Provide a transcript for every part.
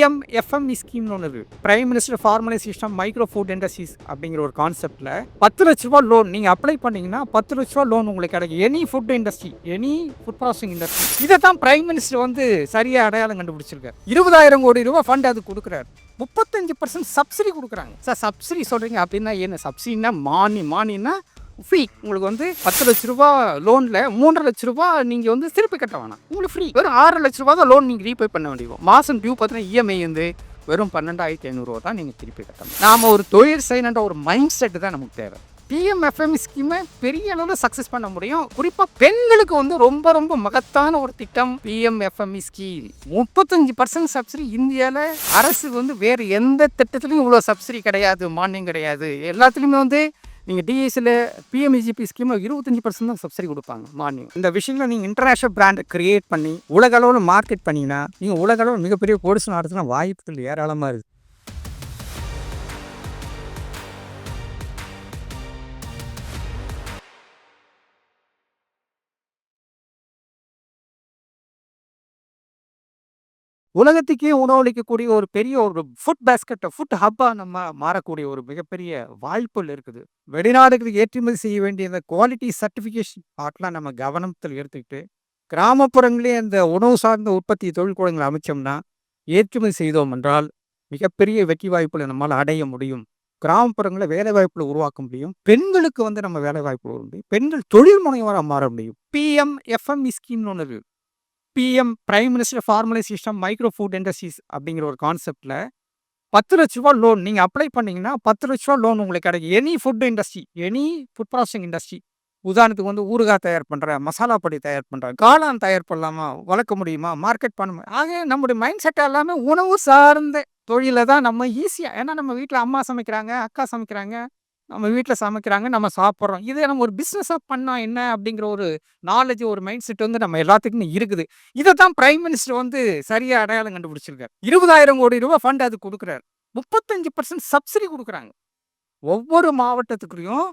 PM FME ஸ்கீம்னு ஒன்று இருக்குது prime minister formalisation micro food industries அப்படிங்கிற ஒரு கான்செப்ட்டில் பத்து லட்ச ரூபா லோன் நீங்கள் அப்ளை பண்ணீங்கன்னா பத்து லட்ச ரூபா லோன் உங்களுக்கு கிடைக்கும். Any food industry any food processing industry இதை தான் பிரைம் மினிஸ்டர் வந்து சரியாக அடையாளம் கண்டுபிடிச்சிருக்காரு. இருபதாயிரம் கோடி ரூபா ஃபண்ட் அது கொடுக்குறாரு. முப்பத்தஞ்சு பர்சன்ட் சப்சிடி கொடுக்குறாங்க. சார் சப்சிடி சொல்கிறீங்க அப்படின்னா என்ன? சப்சிடினா மானி மானின்னா ஃப்ரீ உங்களுக்கு வந்து பத்து லட்ச ரூபா லோனில் மூன்றரை லட்ச ரூபா நீங்கள் வந்து திருப்பி கட்ட வேணாம். உங்களுக்கு ஃப்ரீ வெறும் ஆறு லட்ச ரூபா தான் லோன் நீங்கள் ரீபே பண்ண வேண்டியும் மாதம் டியூ பார்த்தீங்கன்னா இஎம்ஐ வந்து வெறும் பன்னெண்டாயிரத்தி ஐநூறுரூவா தான் நீங்கள் திருப்பி கட்டணும் நாம் ஒரு தொழில் செய்யணுன்ற ஒரு மைண்ட் செட் தான் நமக்கு தேவை. பிஎம்எஃப்எம் ஸ்கீமை பெரிய அளவில் சக்ஸஸ் பண்ண முடியும். குறிப்பாக பெண்களுக்கு வந்து ரொம்ப ரொம்ப மகத்தான ஒரு திட்டம் பிஎம்எஃப்எம்இ ஸ்கீம் முப்பத்தஞ்சு பர்சன்ட் சப்சிடி இந்தியாவில் அரசு வந்து வேறு எந்த திட்டத்துலையும் இவ்வளோ சப்சிடி கிடையாது மானியம் கிடையாது. எல்லாத்துலேயுமே வந்து நீங்கள் டிஎஸ்சியில் பிஎம்இஜிபி ஸ்கீமில் இருபத்தஞ்சி பர்சன்ட் தான் சப்சிடி கொடுப்பாங்க மார்னிங் இந்த விஷயத்தில் நீங்கள் இன்டர்நேஷனல் பிராண்டை கிரியேட் பண்ணி உலக அளவில் மார்க்கெட் பண்ணிங்கன்னா நீங்கள் உலக அளவில் மிகப்பெரிய கோர்ஸ் நடத்தின வாய்ப்புகள் ஏராளமாக இருக்குது உலகத்துக்கே உணவளிக்கக்கூடிய ஒரு பெரிய ஒரு ஃபுட் பேஸ்கெட்டை ஃபுட் ஹப்பாக நம்ம மாறக்கூடிய ஒரு மிகப்பெரிய வாய்ப்புகள் இருக்குது. வெளிநாடுகளுக்கு ஏற்றுமதி செய்ய வேண்டிய இந்த குவாலிட்டி சர்டிஃபிகேஷன் பார்ட்லாம் நம்ம கவனத்தில் எடுத்துக்கிட்டு கிராமப்புறங்களே அந்த உணவு சார்ந்த உற்பத்தி தொழிற்கூடங்களை அமைச்சோம்னா ஏற்றுமதி செய்தோம் என்றால் மிகப்பெரிய வெற்றி வாய்ப்புகளை நம்மால் அடைய முடியும். கிராமப்புறங்களில் வேலை வாய்ப்புகளை உருவாக்க முடியும். பெண்களுக்கு வந்து நம்ம வேலை வாய்ப்புகள் முடியும் பெண்கள் தொழில் முனைவராக மாற முடியும். பிஎம் எஃப்எம்இ ஸ்கீம்னு ஒன்று PM prime minister formalisation micro food industries அப்படிங்கிற ஒரு கான்செப்டில் பத்து லட்ச ரூபா லோன் நீங்கள் அப்ளை பண்ணிங்கன்னா பத்து லட்ச ரூபா லோன் உங்களுக்கு கிடைக்கும். Any food industry any food processing industry உதாரணத்துக்கு வந்து ஊறுகாய் தயார் பண்ணுறேன் மசாலா பொடி தயார் பண்ணுறேன் காளான் தயார் பண்ணலாமா வளர்க்க முடியுமா மார்க்கெட் பண்ண முடியும்? ஆக நம்முடைய மைண்ட் செட் எல்லாமே உணவு சார்ந்த தொழிலை தான் நம்ம ஈஸியாக ஏன்னா நம்ம வீட்டில் அம்மா சமைக்கிறாங்க அக்கா சமைக்கிறாங்க நம்ம வீட்டில் சமைக்கிறாங்க நம்ம சாப்பிட்றோம். இதே நம்ம ஒரு பிஸ்னஸாக பண்ணால் என்ன? அப்படிங்கிற ஒரு நாலேஜ் ஒரு மைண்ட் செட் வந்து நம்ம எல்லாத்துக்குமே இருக்குது. இதை தான் பிரைம் மினிஸ்டர் வந்து சரியாக அடையாளம் கண்டுபிடிச்சிருக்காரு. இருபதாயிரம் கோடி ரூபாய் ஃபண்ட் அது கொடுக்குறாரு. முப்பத்தஞ்சு பர்சன்ட் சப்சிடி கொடுக்குறாங்க. ஒவ்வொரு மாவட்டத்துக்குரியும்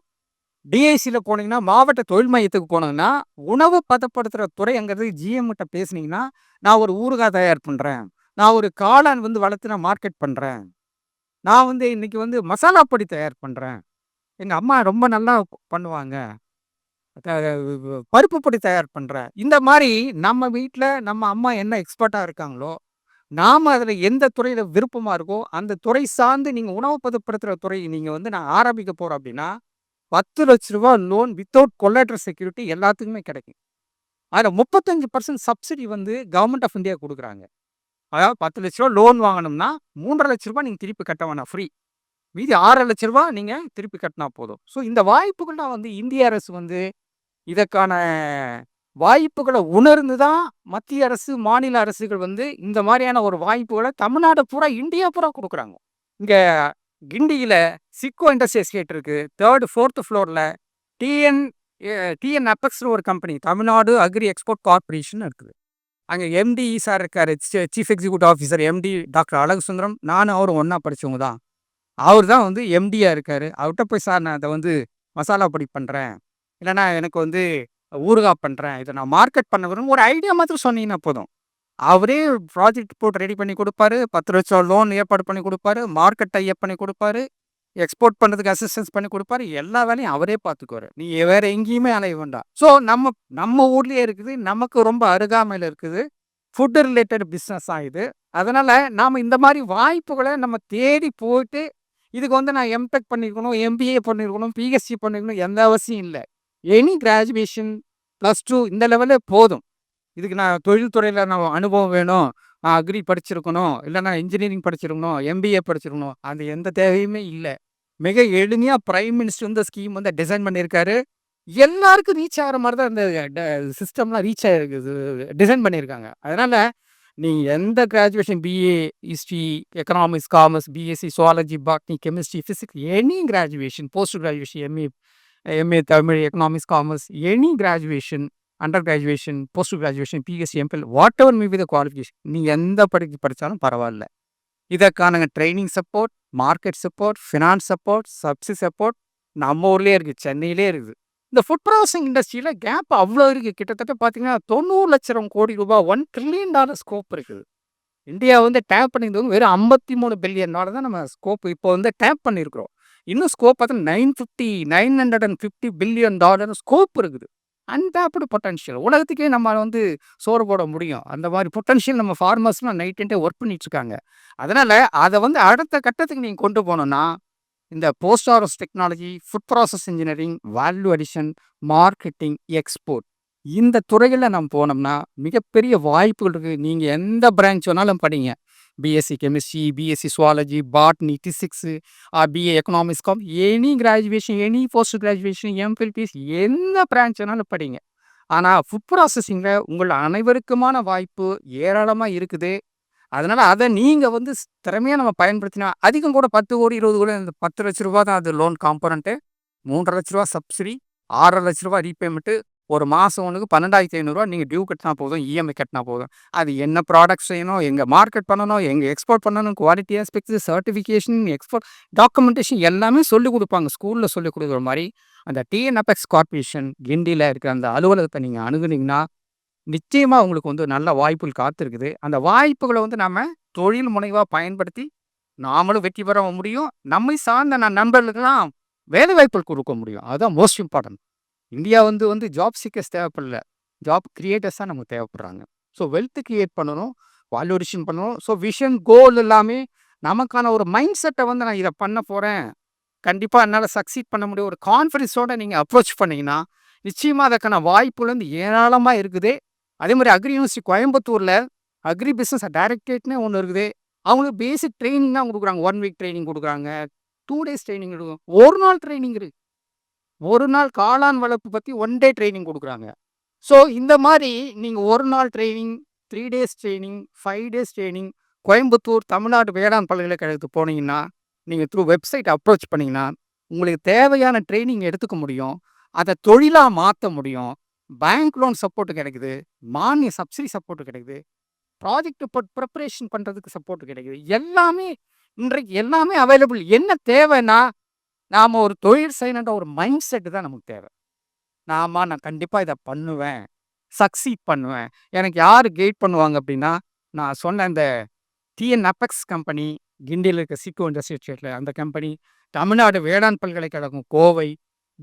டிஐசியில் போனீங்கன்னா மாவட்ட தொழில் மையத்துக்கு போனீங்கன்னா உணவு பதப்படுத்துகிற துறைங்கிறது ஜிஎம் கிட்ட பேசுனீங்கன்னா நான் ஒரு ஊறுகாய் தயார் பண்ணுறேன் நான் ஒரு காளான் வந்து வளர்த்து நான் மார்க்கெட் பண்ணுறேன் நான் வந்து இன்னைக்கு வந்து மசாலா பொடி தயார் பண்ணுறேன் எங்கள் அம்மா ரொம்ப நல்லா பண்ணுவாங்க. பருப்பு பொடி தயார் பண்ணுற இந்த மாதிரி நம்ம வீட்டில் நம்ம அம்மா என்ன எக்ஸ்பர்ட்டாக இருக்காங்களோ நாம் அதில் எந்த துறையில் விருப்பமாக இருக்கோ அந்த துறை சார்ந்து நீங்கள் உணவு பதப்படுத்துகிற துறை நீங்கள் வந்து நான் ஆரம்பிக்க போகிறோம் அப்படின்னா பத்து லட்ச ரூபா லோன் வித்தவுட் கொலாட்ரல் செக்யூரிட்டி எல்லாத்துக்குமே கிடைக்கும். அதில் முப்பத்தஞ்சு பர்சன்ட் சப்சிடி வந்து கவர்மெண்ட் ஆஃப் இந்தியா கொடுக்குறாங்க. அதாவது பத்து லட்ச ரூபா லோன் வாங்கணும்னா மூன்றரை லட்ச ரூபா நீங்கள் திருப்பி கட்ட வேணாம் ஃப்ரீ மீதி ஆறு லட்ச ரூபா நீங்கள் திருப்பி கட்டினா போதும். ஸோ இந்த வாய்ப்புகள்லாம் வந்து இந்திய அரசு வந்து இதற்கான வாய்ப்புகளை உணர்ந்து தான் மத்திய அரசு மாநில அரசுகள் வந்து இந்த மாதிரியான ஒரு வாய்ப்புகளை தமிழ்நாடு பூரா இந்தியா பூரா கொடுக்குறாங்க. இங்கே கிண்டியில் சிக்கோ இண்டஸ்ட்ரீஸ் எஸ்டேட் இருக்குது தேர்டு ஃபோர்த்து ஃப்ளோரில் டிஎன் டிஎன் அப்பெக்ஸ்னு ஒரு company Tamil Nadu agri export corporation இருக்குது. அங்கே எம்டி சார் இருக்கார் chief executive officer MD doctor Alagu Sundaram நானும் அவரும் ஒன்றா படித்தவங்க தான். அவர் தான் வந்து எம்டியாக இருக்கார். அவர்கிட்ட போய் சார் நான் அதை வந்து மசாலா பொடி பண்ணுறேன் இல்லைனா எனக்கு வந்து ஊறுகாய் பண்ணுறேன் இதை நான் மார்க்கெட் பண்ண வரும் ஒரு ஐடியா மாத்திரம் சொன்னீங்கன்னா போதும். அவரே ப்ராஜெக்ட் போட்டு ரெடி பண்ணி கொடுப்பாரு. பத்து லட்சம் லோன் ஏற்பாடு பண்ணி கொடுப்பாரு. மார்க்கெட் டைப் பண்ணி கொடுப்பாரு. எக்ஸ்போர்ட் பண்ணுறதுக்கு அசிஸ்டன்ஸ் பண்ணி கொடுப்பாரு. எல்லா வேலையும் அவரே பார்த்துக்குவாரு. நீ வேற எங்கேயுமே அலைய வேண்டாம். ஸோ நம்ம நம்ம ஊர்லேயே இருக்குது. நமக்கு ரொம்ப அருகாமையில் இருக்குது. ஃபுட் ரிலேட்டட் பிஸ்னஸ் ஆகுது அதனால் நாம் இந்த மாதிரி வாய்ப்புகளை நம்ம தேடி போயிட்டு இதுக்கு வந்து நான் எம்டெக் பண்ணியிருக்கணும் எம்பிஏ பண்ணியிருக்கணும் பிஎஸ்சி பண்ணியிருக்கணும் எந்த அவசியம் இல்லை. எனி கிராஜுவேஷன் ப்ளஸ் டூ இந்த லெவலில் போதும். இதுக்கு நான் தொழில்துறையில் நான் அனுபவம் வேணும் நான் அக்ரி படிச்சிருக்கணும் இல்லை நான் இன்ஜினியரிங் படிச்சிருக்கணும் எம்பிஏ படிச்சிருக்கணும் அது எந்த தேவையுமே இல்லை. மிக எளிமையாக பிரைம் மினிஸ்டர் இந்த ஸ்கீம் வந்து டிசைன் பண்ணியிருக்காரு எல்லாருக்கும் ரீச் ஆகிற மாதிரி தான் இந்த சிஸ்டம்லாம் ரீச் ஆகிருக்கு டிசைன் பண்ணியிருக்காங்க அதனால் நீ எந்த graduation BA history economics commerce BSc zoology botany chemistry physics any graduation post graduation MA MA Tamil economics commerce any graduation under graduation post graduation BSc MPL whatever me வித qualification நீங்கள் எந்த படிக்க படித்தாலும் பரவாயில்ல. இதற்கான training support market support finance support சப்சி support நம்ம ஊர்லேயே இருக்குது சென்னையிலே இருக்குது இந்த ஃபுட் ப்ராசஸிங் இண்டஸ்ட்ரியில் கேப் அவ்வளோ இருக்குது கிட்டத்தட்ட பார்த்தீங்கன்னா தொண்ணூறு லட்சம் கோடி ரூபாய் ஒன் ட்ரில்லியன் டாலர் ஸ்கோப் இருக்குது. இந்தியா வந்து டேப் பண்ணியிருந்தவங்க வெறும் ஐம்பத்தி மூணு பில்லியன் டாலர் தான் நம்ம ஸ்கோப் இப்போ வந்து டேப் பண்ணியிருக்கிறோம் இன்னும் ஸ்கோப் பார்த்தா nine fifty nine hundred and fifty billion dollar scope இருக்குது. அன்டேப்டு பொட்டன்ஷியல் உலகத்துக்கே நம்ம வந்து சோறு போட முடியும். அந்த மாதிரி பொட்டன்ஷியல் நம்ம ஃபார்மர்ஸ்லாம் நைட் அண்டே ஒர்க் பண்ணிட்டு இருக்காங்க. அதனால் அதை வந்து அடுத்த கட்டத்துக்கு நீங்கள் கொண்டு போனோன்னா இந்த post office technology food process engineering value addition marketing export இந்த துறைகளில் நம்ம போனோம்னா மிகப்பெரிய வாய்ப்புகள் இருக்குது நீங்கள் எந்த பிரான்ச் வேணாலும் படிங்க. BSc chemistry BSc zoology botany physics BA economics com any graduation any post graduation MBBS எந்த பிரான்ச் வேணாலும் படிங்க. ஆனால் ஃபுட் ப்ராசஸிங்கில் உங்கள் அனைவருக்குமான வாய்ப்பு ஏராளமாக இருக்குது. அதனால் அதை நீங்கள் வந்து திறமையாக நம்ம பயன்படுத்தினா அதிகம் கூட பத்து கோடி இருபது கோடி அந்த பத்து லட்ச ரூபா தான் அது லோன் காம்பனண்ட்டு மூன்றரை லட்ச ரூபா சப்சிடி ஆறரை லட்ச ரூபா ரீபேமெண்ட்டு ஒரு மாதம் ஒன்றுக்கு பன்னெண்டாயிரத்தி ஐநூறுரூவா நீங்கள் டியூ கட்டினா போதும் இஎம்ஐ கட்டினா போதும். அது என்ன ப்ராடக்ட் செய்யணும் எங்கே மார்க்கெட் பண்ணணும் எங்கே எக்ஸ்போர்ட் பண்ணணும் quality aspects certification export documentation எல்லாமே சொல்லிக் கொடுப்பாங்க. ஸ்கூலில் சொல்லிக் கொடுக்குற மாதிரி அந்த டிஎன்எஃப்எக்ஸ் கார்பரேஷன் கிண்டியில் இருக்கிற அந்த அலுவலகத்தை நீங்கள் அணுகுனீங்கன்னா நிச்சயமாக உங்களுக்கு வந்து நல்ல வாய்ப்புகள் காத்திருக்குது. அந்த வாய்ப்புகளை வந்து நம்ம தொழில் முனைவாக பயன்படுத்தி நாமளும் வெற்றி பெற முடியும். நம்மை சார்ந்த நான் நண்பர்களுக்கெல்லாம் வேலை வாய்ப்புகள் கொடுக்க முடியும். அதுதான் மோஸ்ட் இம்பார்ட்டன்ட் இந்தியா வந்து வந்து ஜாப் சீக்கர்ஸ் தேவைப்படல. ஜாப் கிரியேட்டர்ஸ் தான் நமக்கு தேவைப்படுறாங்க. ஸோ வெல்த் கிரியேட் பண்ணணும். வால்யூரிஷன் பண்ணணும். ஸோ விஷன் கோல் எல்லாமே நமக்கான ஒரு மைண்ட் செட்டை வந்து நான் இதை பண்ண போகிறேன் கண்டிப்பாக என்னால் சக்சீட் பண்ண முடியும். ஒரு கான்ஃபிடன்ஸோடு நீங்கள் அப்ரோச் பண்ணிங்கன்னா நிச்சயமாக அதுக்கான வாய்ப்புகள் வந்து ஏராளமாக இருக்குது. அதே மாதிரி அக்ரி யூனிவர்சிட்டி கோயம்புத்தூரில் அக்ரி பிஸ்னஸ் டைரக்டேட்னே ஒன்று இருக்குது. அவங்களுக்கு பேசிக் ட்ரைனிங் தான் கொடுக்குறாங்க. ஒன் வீக் ட்ரைனிங் கொடுக்குறாங்க. டூ டேஸ் ட்ரைனிங் கொடுக்கும் ஒரு நாள் ட்ரைனிங் இருக்குது ஒரு நாள் காளான் வளர்ப்பு பற்றி ஒன் டே ட்ரைனிங் கொடுக்குறாங்க. ஸோ இந்த மாதிரி நீங்கள் ஒரு நாள் training three days training five days training Coimbatore Tamil Nadu வேளாண் பல்கலைக்கழகத்துக்கு போனீங்கன்னா நீங்கள் த்ரூ வெப்சைட் அப்ரோச் பண்ணிங்கன்னா உங்களுக்கு தேவையான ட்ரைனிங் எடுத்துக்க முடியும். அதை தொழிலாக மாற்ற முடியும். பேங்க் லோன் சப்போர்ட் கிடைக்குது. மானிய சப்சிடி சப்போர்ட் கிடைக்குது. ப்ராஜெக்ட் ப்ரிப்பரேஷன் பண்ணுறதுக்கு சப்போர்ட் கிடைக்குது. எல்லாமே இன்றைக்கு எல்லாமே அவைலபிள் என்ன தேவைன்னா நாம் ஒரு தொழில் செய்யணுன்ற ஒரு மைண்ட் செட்டு தான் நமக்கு தேவை. நாம நான் கண்டிப்பாக இதை பண்ணுவேன். சக்சீட் பண்ணுவேன். எனக்கு யார் கைட் பண்ணுவாங்க அப்படின்னா நான் சொன்ன இந்த டிஎன் அப்பெக்ஸ் கம்பெனி கிண்டியில் இருக்க சிக்கோ இண்டஸ்ட்ரியேட்டில் அந்த கம்பெனி தமிழ்நாடு வேளாண் பல்கலைக்கழகம் கோவை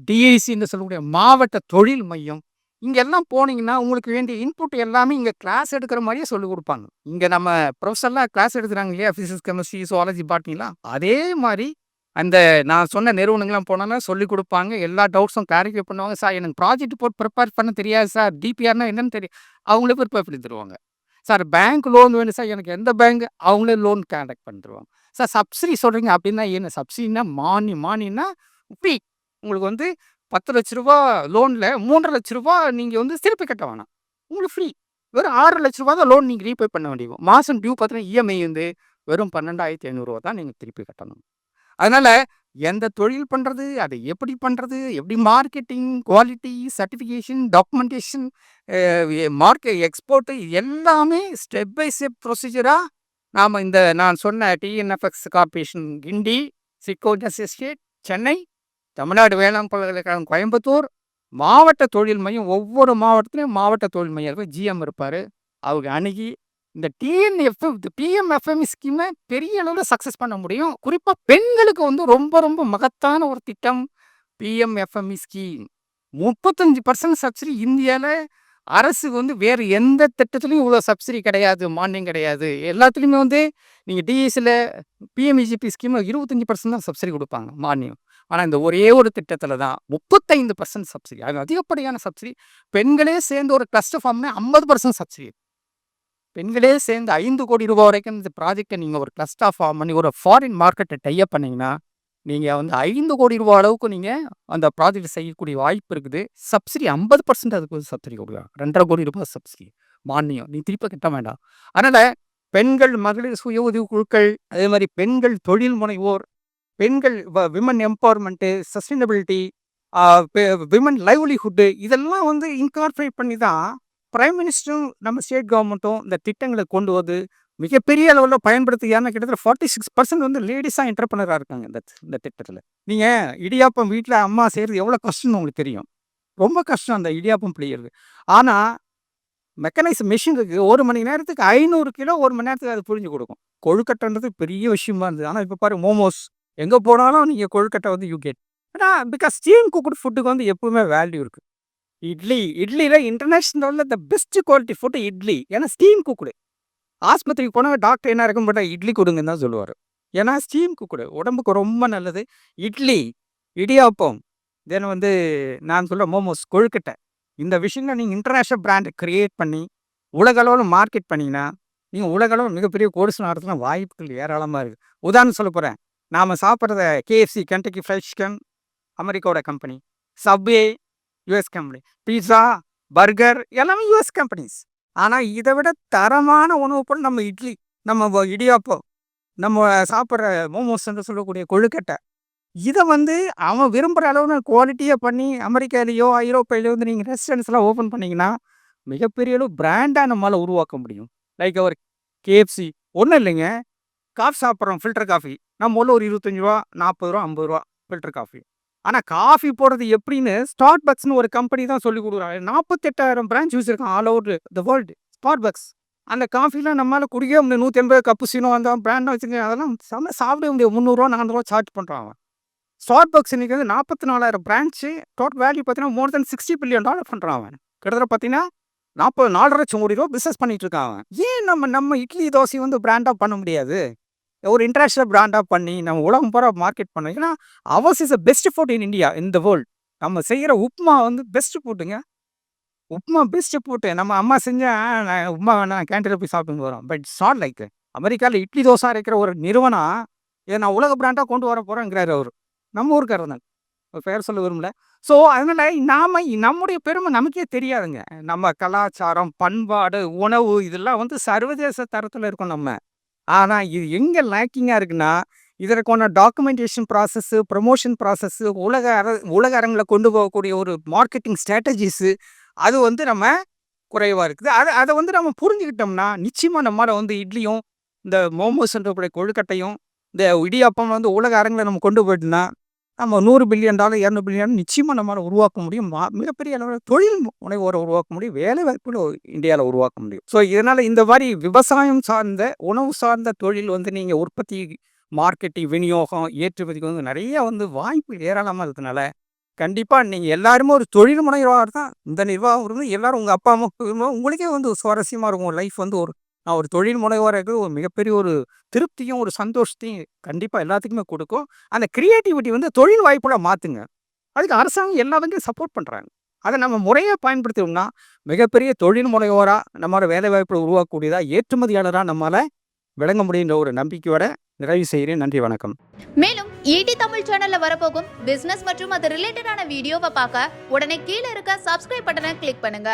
டிஐசின்னு சொல்லக்கூடிய மாவட்ட தொழில் மையம் இங்கே எல்லாம் போனீங்கன்னா உங்களுக்கு வேண்டிய இன்புட் எல்லாமே இங்கே கிளாஸ் எடுக்கிற மாதிரியே சொல்லிக் கொடுப்பாங்க. இங்கே நம்ம ப்ரொஃபஸர்லாம் கிளாஸ் எடுக்கிறாங்க இல்லையா? ஃபிசிக்ஸ் கெமிஸ்ட்ரி சுவாலஜி பாட்னிலாம் அதே மாதிரி அந்த நான் சொன்ன நிறுவனங்கள்லாம் போனோன்னா சொல்லிக் கொடுப்பாங்க. எல்லா டவுட்ஸும் கிளாரிஃபை பண்ணுவாங்க. சார் எனக்கு ப்ராஜெக்ட் போட்டு ப்ரிப்பேர் பண்ண தெரியாது சார். டிபிஆர்னா என்னன்னு தெரியும் அவங்களே ப்ரிப்பேர் பண்ணி தருவாங்க. சார் பேங்க் லோன் வேணும் சார். எனக்கு எந்த பேங்க் அவங்களே லோன் கான்டாக்ட் பண்ணிடுவாங்க சார் சப்சிடி சொல்கிறீங்க அப்படின்னா என்ன? சப்சிடினா மானி மானின்னா ஃப்ரீ உங்களுக்கு வந்து பத்து லட்ச ரூபா லோனில் மூன்றரை லட்ச ரூபா நீங்கள் வந்து திருப்பி கட்ட வேணாம். உங்களுக்கு ஃப்ரீ வெறும் ஆறு லட்ச ரூபா தான் லோன் நீங்கள் ரீபே பண்ண வேண்டியது. மாதம் டியூ பார்த்தீங்கன்னா இஎம்ஐ வந்து வெறும் பன்னெண்டாயிரத்தி ஐநூறுரூவா தான் நீங்கள் திருப்பி கட்டணும். அதனால் எந்த தொழில் பண்ணுறது அதை எப்படி பண்ணுறது எப்படி marketing quality certification documentation market export எல்லாமே ஸ்டெப் பை ஸ்டெப் ப்ரொசீஜராக நாம் இந்த நான் சொன்ன டிஎன்எஃப்எக்ஸ் கார்பரேஷன் கிண்டி சிக்கோஜஸ் எஸ்டேட் சென்னை தமிழ்நாடு வேளாண் பல்கலைக்கழகம் கோயம்புத்தூர் மாவட்ட தொழில் மையம் ஒவ்வொரு மாவட்டத்திலையும் மாவட்ட தொழில் மையம் இருக்கும் ஜிஎம் இருப்பார். அவங்க அணுகி இந்த டிஎன்எஃப்எம் பிஎம்எஃப்எம் ஸ்கீமை பெரிய அளவில் சக்ஸஸ் பண்ண முடியும். குறிப்பாக பெண்களுக்கு வந்து ரொம்ப ரொம்ப மகத்தான ஒரு திட்டம் பிஎம்எஃப்எம்இ ஸ்கீம் முப்பத்தஞ்சு பர்சன்ட் சப்சிடி இந்தியாவில் அரசு வந்து வேறு எந்த திட்டத்துலையும் இவ்வளோ சப்சிடி கிடையாது மானியம் கிடையாது. எல்லாத்துலேயுமே வந்து நீங்கள் டிஎஸ்சியில் பிஎம்இஜிபி ஸ்கீமில் இருபத்தஞ்சி பர்சன்ட் தான் சப்சிடி கொடுப்பாங்க மானியம். ஆனால் இந்த ஒரே ஒரு திட்டத்தில் தான் முப்பத்தைந்து பர்சன்ட் சப்சிடி அது அதிகப்படியான சப்சிடி பெண்களே சேர்ந்து ஒரு கிளஸ்டர் ஃபார்ம்னா ஐம்பது பர்சன்ட் சப்சிடி பெண்களே சேர்ந்து ஐந்து கோடி ரூபாய் வரைக்கும் இந்த ப்ராஜெக்டை நீங்கள் ஒரு கிளஸ்டர் ஃபார்ம் பண்ணி ஒரு ஃபாரின் மார்க்கெட்டை டைப் பண்ணிங்கன்னா நீங்கள் வந்து ஐந்து கோடி ரூபா அளவுக்கு நீங்கள் அந்த ப்ராஜெக்ட் செய்யக்கூடிய வாய்ப்பு இருக்குது. சப்சிடி ஐம்பது பர்சன்ட் அதுக்கு வந்து சப்சிடி கொடுக்கலாம் ரெண்டரை கோடி ரூபாய் சப்சிடி மானியம். நீ திருப்பி கட்ட வேண்டாம். அதனால் பெண்கள் மகளிர் சுய உதவி குழுக்கள் அதே மாதிரி பெண்கள் தொழில் முனைவோர் பெண்கள் women empowerment sustainability women livelihood இதெல்லாம் வந்து இன்கார்பரேட் பண்ணி தான் பிரைம் மினிஸ்டரும் நம்ம ஸ்டேட் கவர்மெண்ட்டும் இந்த திட்டங்களை கொண்டு வந்து மிகப்பெரிய அளவில் பயன்படுத்தி ஏன்னா கிட்டத்தட்ட ஃபார்ட்டி சிக்ஸ் பர்சன்ட் வந்து லேடிஸாக என்டர்பனராக இருக்காங்க இந்த இந்த திட்டத்தில் நீங்கள் இடியாப்பம் வீட்டில் அம்மா செய்கிறது எவ்வளோ கஷ்டம்னு உங்களுக்கு தெரியும் ரொம்ப கஷ்டம் அந்த இடியாப்பம் பிடிக்கிறது ஆனால் மெக்கனைஸ் மிஷின் இருக்கு. 1 மணி நேரத்துக்கு ஐநூறு கிலோ ஒரு மணி நேரத்துக்கு அது புரிஞ்சு கொடுக்கும் கொழுக்கட்டைன்றது பெரிய விஷயமா இருந்தது. ஆனால் இப்போ பாரு மோமோஸ் எங்க போனாலும் நீங்க கொழுக்கட்டை வந்து யூ கெட். ஆனால் பிகாஸ் ஸ்டீம் குக்குடு ஃபுட்டுக்கு வந்து எப்பவுமே வேல்யூ இருக்கு. இட்லி இட்லில இன்டர்நேஷனல்ல the best quality food idli. ஏன்னா ஸ்டீம் குக்குடு ஆஸ்பத்திரிக்கு போனா டாக்டர் என்ன இருக்கும் பண்ணா இட்லி குடுங்கன்னு தான் சொல்லுவாரு. ஏன்னா ஸ்டீம் குக்குடு உடம்புக்கு ரொம்ப நல்லது. இட்லி, இடியாப்பம், தென் வந்து நான் சொல்ற மோமோஸ், கொழுக்கட்டை. இந்த விஷயங்களை நீங்க இன்டர்நேஷனல் பிராண்டை கிரியேட் பண்ணி, உலகளவில் மார்க்கெட் பண்ணீங்கன்னா, நீங்க உலகளவில் மிகப்பெரிய கோடிசு நடத்துனா வாய்ப்புகள் ஏராளமா இருக்கு. உதாரணம் சொல்லப் போறேன். நாம் சாப்பிட்றத கேஎஃப்சி கென்டக்கி ஃப்ரைட் சிக்கன் அமெரிக்காவோட company. Subway US company. Pizza, burger எல்லாமே யூஎஸ் கம்பெனிஸ். ஆனால் இதை விட தரமான உணவு பொருள் நம்ம இட்லி, நம்ம வ இடியாப்பம், நம்ம சாப்பிட்ற மோமோஸ் என்று சொல்லக்கூடிய கொழுக்கட்டை. இதை வந்து அவன் விரும்புகிற அளவுல குவாலிட்டியாக பண்ணி அமெரிக்காலேயோ ஐரோப்பாலேயோ வந்து நீங்கள் ரெஸ்டாரண்ட்ஸ்லாம் ஓப்பன் பண்ணிங்கன்னா மிகப்பெரிய அளவு பிராண்டாக நம்மளால் உருவாக்க முடியும். லைக் அவர் கேஎஃப்சி ஒன்றும் இல்லைங்க. காஃபி சாப்பிடுறோம் ஃபில்டர் காஃபி. நம்ம ஊர்ல ஒரு ரூ. 25 ரூ. 40 ரூ. 50 ஃபில்டர் காஃபி. ஆனா காஃபி போடுறது எப்படின்னு ஸ்டார்பக்ஸ்ன்னு ஒரு கம்பெனி தான் சொல்லிக் குடுக்குறாங்க. 48,000 பிரான்ச் வச்சுருக்கான் all over the world. Starbucks. அந்த காஃபிலாம் நம்மளால் குடிக்கவே முடியாது. 180 கப்புசினோ அந்த பிராண்ட்லாம் வச்சிருக்கான். அதெல்லாம் செம சாப்பிட முடியாது. ரூ. 300 ரூ. 400 சார்ஜ் பண்றான் அவன். ஸ்டார்பக்ஸ் இன்றைக்கி வந்து 44,000 பிரான்ச் டோட்டல் வேல்யூ பார்த்தீங்கன்னா, மோர் தென் $60 பில்லியன் பண்றான் அவன். கிட்டத்தட்ட பார்த்தீங்கன்னா, 40 4 லட்சம் கோடி ரூபா பிசினஸ் பண்ணிட்டு இருக்கான் அவன். ஏன் நம்ம நம்ம இட்லி, தோசை வந்து பிராண்டா பண்ண முடியாது? ஒரு இன்டர்நேஷ்னல் பிராண்டாக பண்ணி நம்ம உலகம் பூரா மார்க்கெட் பண்ணோம் ஏன்னா ours is a best food in India in the world. நம்ம செய்கிற உப்புமா வந்து பெஸ்ட் ஃபுட்டுங்க. உப்புமா பெஸ்ட் ஃபுட்டு நம்ம அம்மா செஞ்சேன் நான் உப்புமா வேணாம் கேன்டீன்ல போய் சாப்பிட்டு வரோம். But it's not like. அமெரிக்காவில் இட்லி, தோசை அரைக்கிற ஒரு நிறுவனம், இதை நான் உலக பிராண்டாக கொண்டு வர போகிறேங்கிறார் அவர் நம்ம ஊர்க்காரர் தான். பெயர் சொல்ல விரும்பல. ஸோ அதனால நாம நம்முடைய பெருமை நமக்கே தெரியாதுங்க. நம்ம கலாச்சாரம், பண்பாடு, உணவு இதெல்லாம் வந்து சர்வதேச தரத்தில் இருக்கோம் நம்ம. ஆனால் இது எங்கே லேக்கிங்காக இருக்குன்னா, இதற்கான டாக்குமெண்டேஷன் ப்ராசஸ்ஸு ப்ரமோஷன் ப்ராசஸ்ஸு உலக அர உலக அரங்கில் கொண்டு போகக்கூடிய ஒரு மார்க்கெட்டிங் ஸ்ட்ராட்டஜிஸு அது வந்து நம்ம குறைவாக இருக்குது. அதை அதை வந்து நம்ம புரிஞ்சுக்கிட்டோம்னா, நிச்சயமாக நம்மளால் வந்து இட்லியும், இந்த மோமோஸ் என்ற கொழுக்கட்டையும், இந்த இடியாப்பம் வந்து உலக அரங்கில் நம்ம கொண்டு போயிட்டோம்னா, நம்ம நூறு பில்லியன், $200 பில்லியன் நிச்சயமாக நம்மளால் உருவாக்க முடியும். மிகப்பெரிய அளவில் தொழில் முனைவோரை உருவாக்க முடியும். வேலை வேலைவாய்ப்புகள இந்தியாவில் உருவாக்க முடியும். ஸோ இதனால் இந்த மாதிரி விவசாயம் சார்ந்த, உணவு சார்ந்த தொழில் வந்து நீங்கள் உற்பத்தி, மார்க்கெட்டிங், விநியோகம், ஏற்றுமதிக்கு வந்து நிறைய வந்து வாய்ப்பு ஏராளமாக இருக்கிறதுனால கண்டிப்பாக நீங்கள் எல்லாருமே ஒரு தொழில் முனைவோரா தான் இந்த நிர்வாகம் இருந்து எல்லாரும் உங்கள் அப்பா, அம்மா உங்களுக்கே வந்து சுவாரஸ்யமாக இருக்கும். லைஃப் வந்து ஒரு நான் ஒரு தொழில் முனைவோரா ஒரு மிகப்பெரிய ஒரு திருப்தியும், ஒரு சந்தோஷத்தையும் கண்டிப்பாக எல்லாத்துக்குமே கொடுக்கும் அந்த கிரியேட்டிவிட்டி வந்து தொழில் வாய்ப்புகளா மாற்றுங்க அதுக்கு அரசாங்கம் எல்லா சப்போர்ட் பண்ணுறாங்க அதை நம்ம முறையாக பயன்படுத்தினோம்னா, மிகப்பெரிய தொழில் முனைவோராக நம்மளோட வேலை வாய்ப்பை உருவாக்கக்கூடியதாக ஏற்றுமதியாளராக நம்மளால் விளங்க முடியுன்ற ஒரு நம்பிக்கையோட நிறைவு செய்கிறேன். நன்றி, வணக்கம். மேலும் ஈடி தமிழ் சேனல்ல வரப்போகும் பிசினஸ் மற்றும் அது ரிலேட்டடான வீடியோவை பார்க்க உடனே கீழே இருக்க சப்ஸ்கிரைப் பட்டனை கிளிக் பண்ணுங்க.